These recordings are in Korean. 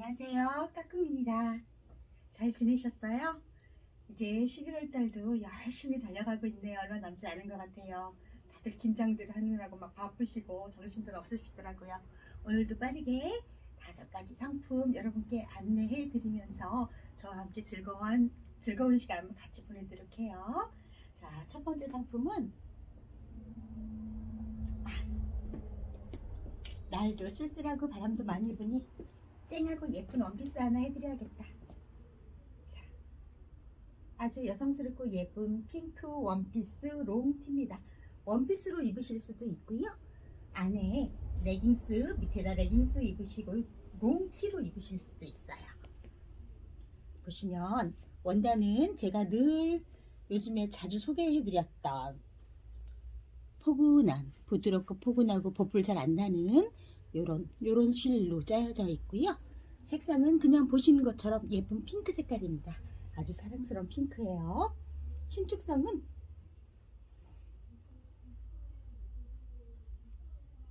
안녕하세요. 까꿍입니다. 잘 지내셨어요? 이제 11월 달도 열심히 달려가고 있네요. 얼마 남지 않은 것 같아요. 다들 김장들 하느라고 막 바쁘시고 정신들 없으시더라고요. 오늘도 빠르게 다섯 가지 상품 여러분께 안내해 드리면서 저와 함께 즐거운 즐거운 시간 같이 보내도록 해요. 자, 첫 번째 상품은 아, 날도 쓸쓸하고 바람도 많이 부니 쨍하고 예쁜 원피스 하나 해드려야겠다. 자, 아주 여성스럽고 예쁜 핑크 원피스 롱티입니다. 원피스로 입으실 수도 있고요. 안에 레깅스 밑에다 레깅스 입으시고 롱티로 입으실 수도 있어요. 보시면 원단은 제가 늘 요즘에 자주 소개해드렸던 포근한 부드럽고 포근하고 보풀 잘 안 나는 요런 요런 실로 짜여져 있고요. 색상은 그냥 보시는 것처럼 예쁜 핑크 색깔입니다. 아주 사랑스러운 핑크예요. 신축성은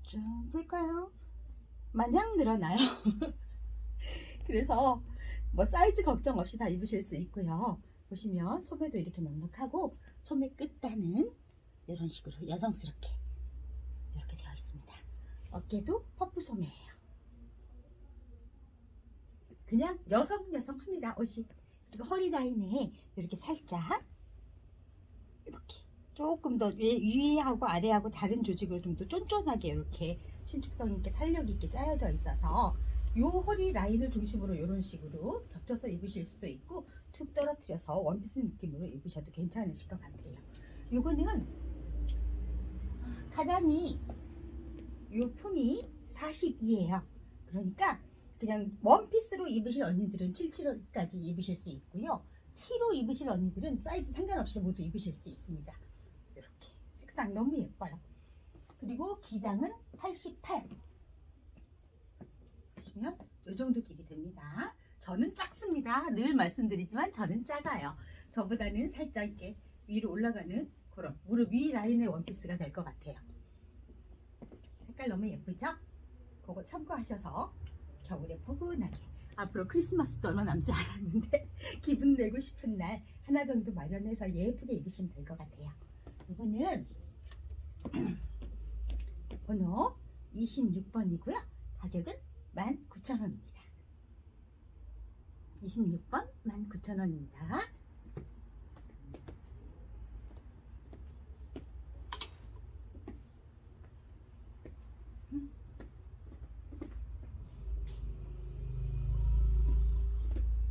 좀 볼까요? 마냥 늘어나요. 그래서 뭐 사이즈 걱정 없이 다 입으실 수 있고요. 보시면 소매도 이렇게 넉넉하고 소매 끝단은 이런 식으로 여성스럽게. 어깨도 퍼프 소매예요. 그냥 여성 여성합니다 옷이. 그리고 허리 라인에 이렇게 살짝 이렇게 조금 더 위- 위하고 아래하고 다른 조직을 좀더 쫀쫀하게 이렇게 신축성 있게 탄력 있게 짜여져 있어서 요 허리 라인을 중심으로 이런 식으로 겹쳐서 입으실 수도 있고 툭 떨어뜨려서 원피스 느낌으로 입으셔도 괜찮으실 것 같아요. 요거는 가단이 요 품이 42예요. 그러니까 그냥 원피스로 입으실 언니들은 77까지 입으실 수 있고요. T로 입으실 언니들은 사이즈 상관없이 모두 입으실 수 있습니다. 이렇게 색상 너무 예뻐요. 그리고 기장은 88. 보시면 이 정도 길이 됩니다. 저는 작습니다. 늘 말씀드리지만 저는 작아요. 저보다는 살짝 이렇게 위로 올라가는 그런 무릎 위 라인의 원피스가 될 것 같아요. 너무 예쁘죠? 그거 참고하셔서 겨울에 포근하게 앞으로 크리스마스도 얼마 남지 않았는데 기분 내고 싶은 날 하나 정도 마련해서 예쁘게 입으시면 될 것 같아요. 이거는 번호 26번이고요. 가격은 19,000원입니다. 26번 19,000원입니다.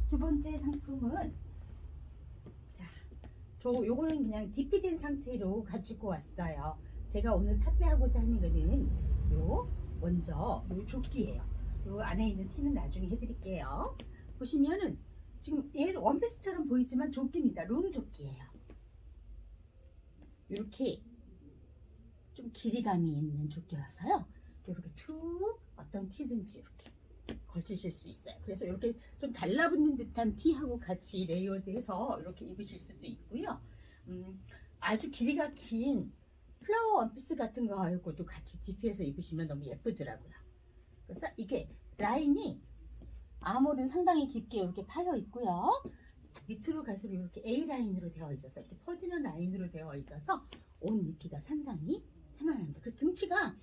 두 번째 상품은 자, 저 요거는 그냥 디피된 상태로 가지고 왔어요. 제가 오늘 판매하고자 하는 거는 요 먼저 요 조끼예요. 요 안에 있는 티는 나중에 해드릴게요. 보시면은 지금 얘 원피스처럼 보이지만 조끼입니다. 롱 조끼예요. 이렇게 좀 길이감이 있는 조끼라서요. 이렇게 툭 어떤 티든지 이렇게 걸치실 수 있어요. 그래서 이렇게 좀 달라붙는 듯한 티하고 같이 레이어드해서 이렇게 입으실 수도 있고요. 음, 아주 길이가 긴 플라워 원피스 같은 거 하고도 같이 DP해서 입으시면 너무 예쁘더라고요. 그래서 이게 라인이 아몰은 상당히 깊게 이렇게 파여 있고요. 밑으로 갈수록 이렇게 A 라인으로 되어 있어서 이렇게 퍼지는 라인으로 되어 있어서 옷 입기가 상당히 편안합니다. 그래서 등치가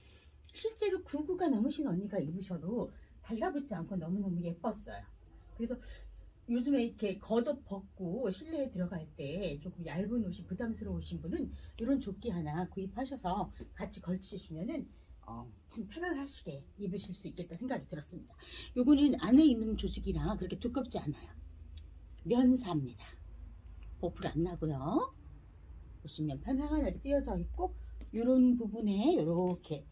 실제로 99가 넘으신 언니가 입으셔도 달라붙지 않고 너무너무 예뻤어요. 그래서 요즘에 이렇게 겉옷 벗고 실내에 들어갈 때 조금 얇은 옷이 부담스러우신 분은 이런 조끼 하나 구입하셔서 같이 걸치시면은 어, 참 편안하시게 입으실 수 있겠다 생각이 들었습니다. 요거는 안에 입는 조직이라 그렇게 두껍지 않아요. 면사입니다. 보풀 안 나고요. 보시면 편안하게 띄어져 있고 이런 부분에 이렇게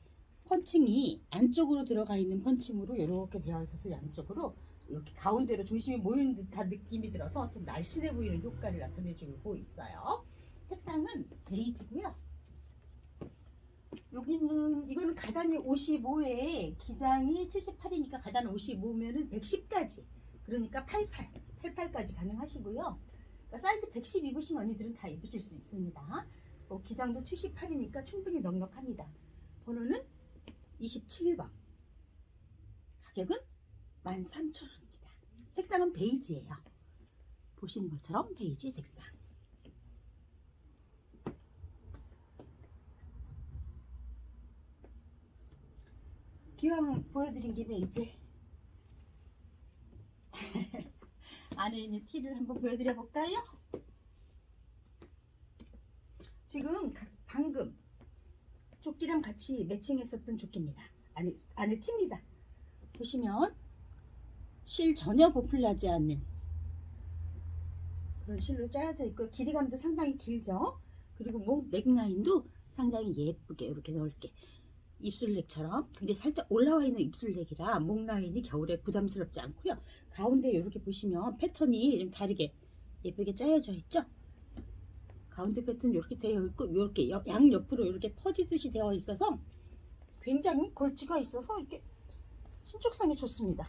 펀칭이 안쪽으로 들어가 있는 펀칭으로 이렇게 되어 있어서 양쪽으로 이렇게 가운데로 중심이 모이는 듯한 느낌이 들어서 좀 날씬해 보이는 효과를 나타내주고 있어요. 색상은 베이지고요. 여기는 이거는 가단이 55에 기장이 78이니까 가단 55면은 110까지 그러니까 88, 88까지 가능하시고요. 그러니까 사이즈 110 입으신 언니들은 다 입으실 수 있습니다. 뭐 기장도 78이니까 충분히 넉넉합니다. 번호는 27번. 가격은 13,000원입니다. 색상은 베이지예요. 보시는 것처럼 베이지 색상. 기왕 보여드린 김에 이제 안에 있는 티를 한번 보여드려 볼까요? 지금 가- 방금 조끼랑 같이 매칭했었던 조끼입니다. 아니 안에 티입니다. 보시면 실 전혀 보풀나지 않는 그런 실로 짜여져 있고 길이감도 상당히 길죠. 그리고 목 넥라인도 상당히 예쁘게 이렇게 넓게 입술넥처럼 근데 살짝 올라와 있는 입술넥이라 목 라인이 겨울에 부담스럽지 않고요. 가운데 이렇게 보시면 패턴이 좀 다르게 예쁘게 짜여져 있죠. 가운데 패턴 이렇게 되어 있고 이렇게 여- 양 옆으로 이렇게 퍼지듯이 되어 있어서 굉장히 골지가 있어서 이렇게 신축성이 좋습니다.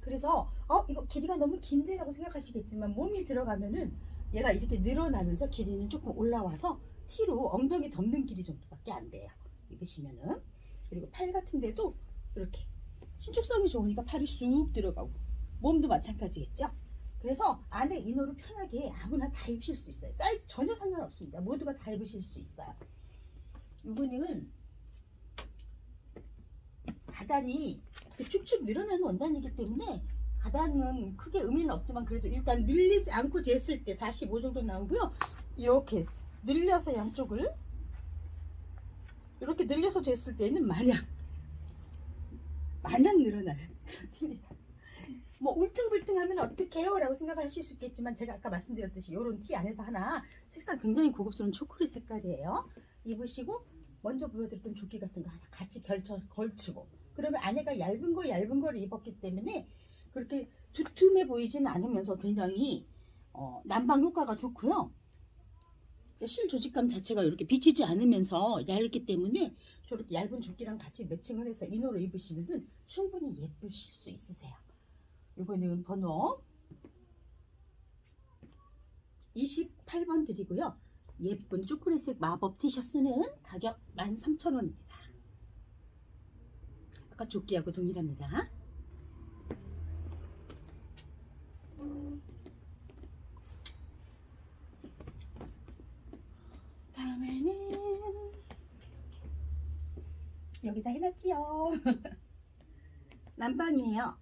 그래서 어 이거 길이가 너무 긴데라고 생각하시겠지만 몸이 들어가면은 얘가 이렇게 늘어나면서 길이는 조금 올라와서 티로 엉덩이 덮는 길이 정도밖에 안 돼요. 입으시면은 그리고 팔 같은 데도 이렇게 신축성이 좋으니까 팔이 쑥 들어가고 몸도 마찬가지겠죠. 그래서 안에 이너로 편하게 아무나 다 입으실 수 있어요. 사이즈 전혀 상관없습니다. 모두가 다 입으실 수 있어요. 이거는 가단이 축축 늘어나는 원단이기 때문에 가단은 크게 의미는 없지만 그래도 일단 늘리지 않고 쟀을 때 45 정도 나오고요. 이렇게 늘려서 양쪽을 이렇게 늘려서 쟀을 때는 마냥 마냥 늘어나는 그런 팁입니다. 뭐 울퉁불퉁하면 어떡해요? 라고 생각하실 수 있겠지만 제가 아까 말씀드렸듯이 이런 티 안에다 하나 색상 굉장히 고급스러운 초콜릿 색깔이에요. 입으시고 먼저 보여드렸던 조끼 같은 거 하나 같이 결쳐 걸치고 그러면 안에가 얇은 거 얇은 거를 입었기 때문에 그렇게 두툼해 보이지는 않으면서 굉장히 어, 난방 효과가 좋고요. 실 조직감 자체가 이렇게 비치지 않으면서 얇기 때문에 저렇게 얇은 조끼랑 같이 매칭을 해서 이너로 입으시면 충분히 예쁘실 수 있으세요. 이거는 번호 28번 드리고요. 예쁜 초콜릿색 마법 티셔츠는 가격 13,000원입니다. 아까 조끼하고 동일합니다. 다음에는 여기다 해놨지요. 난방이에요.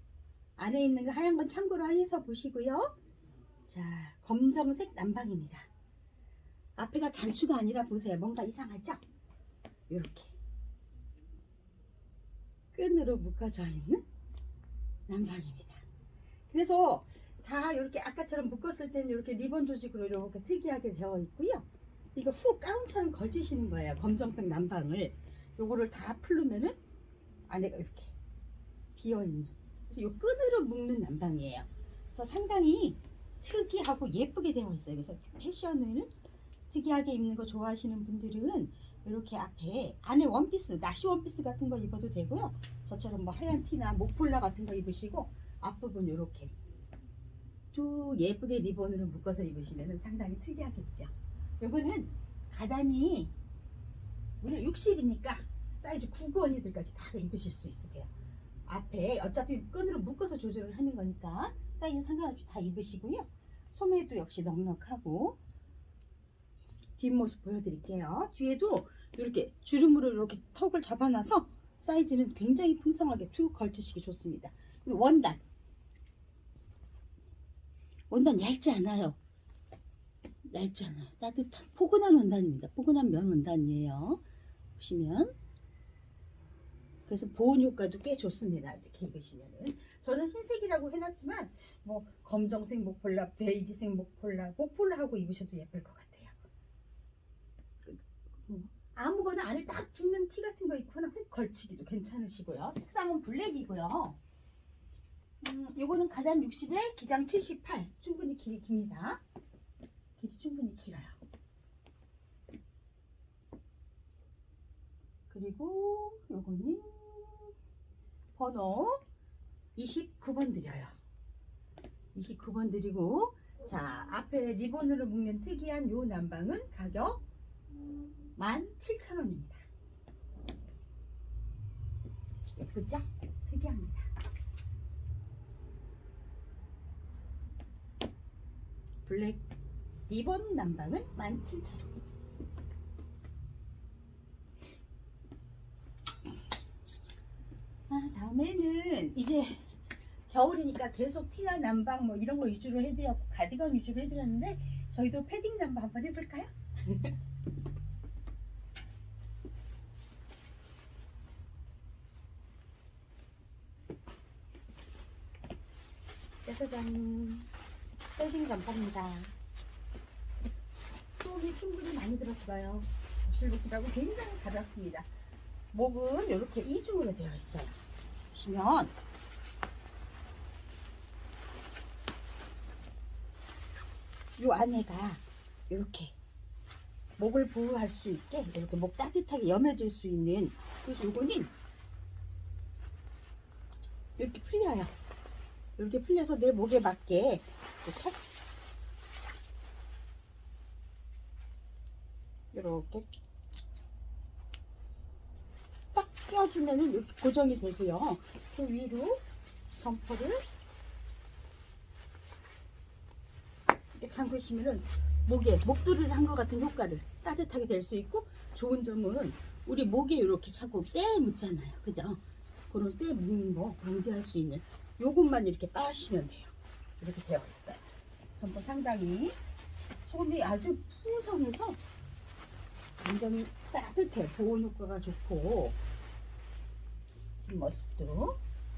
안에 있는 거 하얀 건 참고로 해서 보시고요. 자, 검정색 난방입니다. 앞에가 단추가 아니라 보세요. 뭔가 이상하죠? 이렇게 끈으로 묶어져 있는 난방입니다. 그래서 다 이렇게 아까처럼 묶었을 때는 이렇게 리본 조직으로 이렇게 특이하게 되어 있고요. 이거 후 가운처럼 걸치시는 거예요. 검정색 난방을. 요거를 다 풀르면은 안에가 이렇게 비어 있는. 그래서 요 끈으로 묶는 난방이에요. 그래서 상당히 특이하고 예쁘게 되어 있어요. 그래서 패션을 특이하게 입는 거 좋아하시는 분들은 이렇게 앞에 안에 원피스, 나시 원피스 같은 거 입어도 되고요. 저처럼 뭐 하얀 티나 목폴라 같은 거 입으시고 앞부분 이렇게 또 예쁘게 리본으로 묶어서 입으시면 상당히 특이하겠죠. 요거는 가단이 물론 60이니까 사이즈 9건이들까지 다 입으실 수 있으세요. 앞에 어차피 끈으로 묶어서 조절을 하는 거니까 사이즈 상관없이 다 입으시고요. 소매도 역시 넉넉하고 뒷모습 보여드릴게요. 뒤에도 이렇게 주름으로 이렇게 턱을 잡아놔서 사이즈는 굉장히 풍성하게 툭 걸치시기 좋습니다. 그리고 원단. 원단 얇지 않아요. 얇지 않아요. 따뜻한 포근한 원단입니다. 포근한 면 원단이에요. 보시면 그래서 보온 효과도 꽤 좋습니다. 이렇게 입으시면은 저는 흰색이라고 해놨지만 뭐 검정색 목폴라, 베이지색 목폴라, 목폴라 하고 입으셔도 예쁠 것 같아요. 그, 뭐 아무거나 안에 딱 붙는 티 같은 거 입거나 훅 걸치기도 괜찮으시고요. 색상은 블랙이고요. 음, 요거는 가단 60에 기장 78 충분히 길이 깁니다. 길이 충분히 길어요. 그리고 요거는 번호 29번 드려요. 29번 드리고 자 앞에 리본으로 묶는 특이한 요 난방은 가격 17,000원입니다. 예쁘죠? 특이합니다. 블랙 리본 난방은 17,000원. 아, 다음에는 이제 겨울이니까 계속 티나 난방 뭐 이런 거 위주로 해드렸고 가디건 위주로 해드렸는데 저희도 패딩 잠바 한번 해볼까요? 짜자잔 패딩 잠바입니다. 속이 충분히 많이 들었어요. 복실복실하고 굉장히 가볍습니다. 목은 이렇게 이중으로 되어 있어요. 보시면 요 안에가 이렇게 목을 보호할 수 있게 이렇게 목 따뜻하게 여며질 수 있는 그래서 요거는 이렇게 풀려요. 이렇게 풀려서 내 목에 맞게 이렇게 이렇게 딱 껴주면은 이렇게 고정이 되고요. 그 위로 점퍼를 이렇게 잠그시면은 목에 목도리를 한 것 같은 효과를 따뜻하게 될 수 있고 좋은 점은 우리 목에 이렇게 자꾸 때 묻잖아요. 그죠? 그런 때 묻는 거 방지할 수 있는 요것만 이렇게 빠시면 돼요. 이렇게 되어 있어요. 점퍼 상당히 손이 아주 풍성해서 굉장히 따뜻해 보온 효과가 좋고 뒷모습도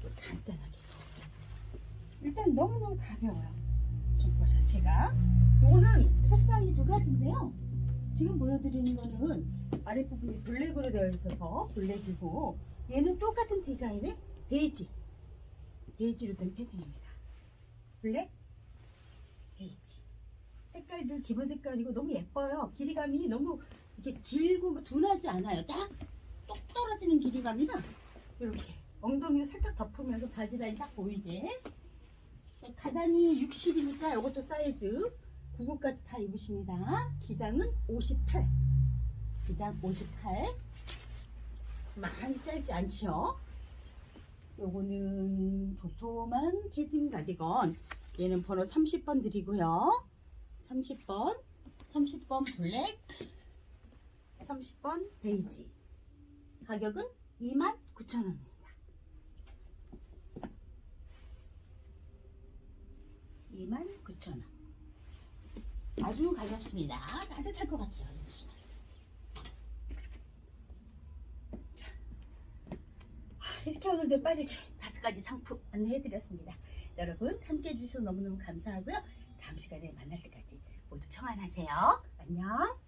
또 간단하게. 일단 너무너무 가벼워요. 점퍼 자체가. 이거는 색상이 두 가지인데요. 지금 보여드리는 거는 아랫부분이 블랙으로 되어 있어서 블랙이고 얘는 똑같은 디자인의 베이지. 베이지로 된 패딩입니다. 블랙 베이지. 색깔도 기본 색깔이고 너무 예뻐요. 길이감이 너무 이렇게 길고 뭐 둔하지 않아요. 딱 똑 떨어지는 길이감이라 이렇게 엉덩이를 살짝 덮으면서 바지 라인 딱 보이게 가단이 60이니까 이것도 사이즈 99까지 다 입으십니다. 기장은 58 기장 58 많이 짧지 않죠? 요거는 도톰한 패딩 가디건 얘는 번호 30번 드리고요. 30번 30번 블랙 30번 베이지 가격은 29,000원입니다. 이만 9,000원. 아주 가볍습니다. 따뜻할 것 같아요. 아, 이렇게 오늘도 빠르게 다섯 가지 상품 안내해드렸습니다. 여러분 함께 해주셔서 너무너무 감사하고요. 다음 시간에 만날 때까지 모두 평안하세요. 안녕.